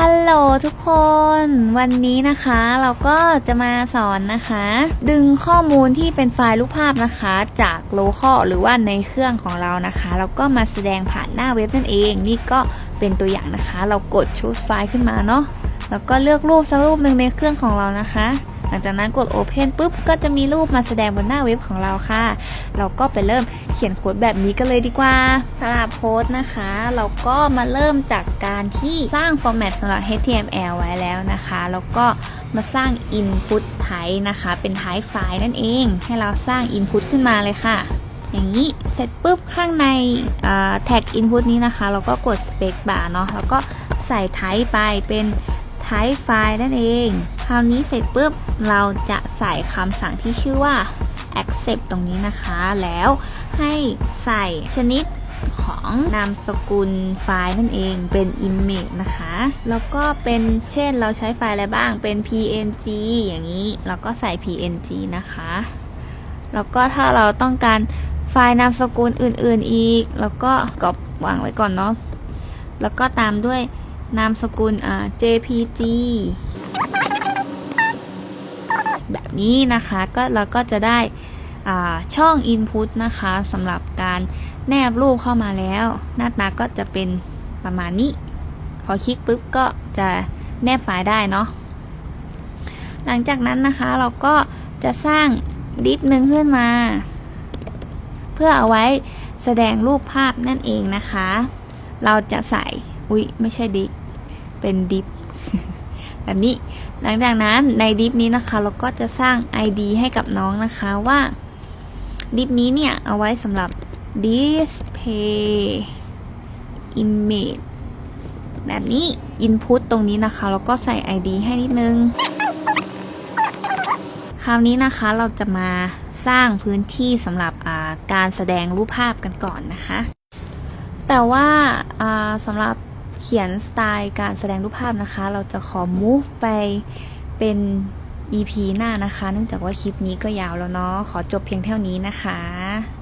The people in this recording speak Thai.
ฮัลโหลทุกคนวันนี้นะคะเราก็จะมาสอนนะคะ ดึงข้อมูลที่เป็นไฟล์รูปภาพนะคะ จากโลคอลหรือว่าในเครื่องของเรานะคะแล้วก็มาแสดงผ่านหน้าเว็บนั่นเอง นี่ก็เป็นตัวอย่างนะคะ เรากด choose ไฟล์ขึ้นมาเนาะแล้วก็เลือกรูปสักรูปหนึ่งในเครื่องของเรานะคะ ลังจากนั้นกด Open ปุ๊บ ก็จะมีรูปมาแสดงบนหน้าเว็บของเราค่ะ เราก็ไปเริ่มเขียนโค้ดแบบนี้กันเลยดีกว่าสำหรับโค้ดนะคะ เราก็มาเริ่มจากการที่สร้าง format สำหรับ HTML ไว้แล้วนะคะ แล้วก็มาสร้าง input type นะคะ เป็น type ไฟล์นั่นเอง ให้เราสร้าง input ขึ้นมาเลยค่ะอย่างนี้เสร็จปุ๊บข้างในแท็ก input นี้นะคะ เราก็กด space bar เนาะแล้วก็ใส่ type ไปเป็น type ไฟล์นั่นเอง คราวนี้เสร็จปุ๊บเราจะใส่คำสั่งที่ชื่อว่า accept ตรงนี้นะคะ แล้วให้ใส่ชนิดของนามสกุลไฟล์นั่นเองเป็น image นะคะ แล้วก็เป็นเช่นเราใช้ไฟล์อะไรบ้างเป็น png อย่างนี้เราก็ใส่ png นะคะ แล้วก็ถ้าเราต้องการไฟล์นามสกุลอื่นๆอีก แล้วก็กรอบวางไว้ก่อนเนาะแล้วก็ตามด้วย นามสกุลอ่า jpg แบบนี้นะคะก็เราก็จะได้ช่อง Input นะคะสำหรับการแนบรูปเข้ามาแล้ว หน้าตาก็จะเป็นประมาณนี้ พอคลิกปุ๊บก็จะแนบไฟล์ได้เนาะหลังจากนั้นนะคะเราก็จะสร้างดิฟหนึ่งขึ้นมา เพื่อเอาไว้แสดงรูปภาพนั่นเองนะคะ เราจะใส่อุ๊ย ไม่ใช่ดิฟ เป็นดิฟแบบนี้ หลังจากนั้นในดิฟนี้นะคะ เราก็จะสร้าง ID ให้กับน้องนะคะว่าดิฟนี้เนี่ยเอาไว้สำหรับ display image แบบนี้ input ตรงนี้นะคะเราก็ใส่ ID ให้นิดนึง คราวนี้นะคะเราจะมาสร้างพื้นที่สำหรับการแสดงรูปภาพกันก่อนนะคะ แต่ว่าสำหรับ เขียนสไตล์การแสดงรูปภาพนะคะ เราจะขอ move ไปเป็น EP หน้านะคะ เนื่องจากว่าคลิปนี้ก็ยาวแล้วเนาะ ขอจบเพียงเท่านี้นะคะ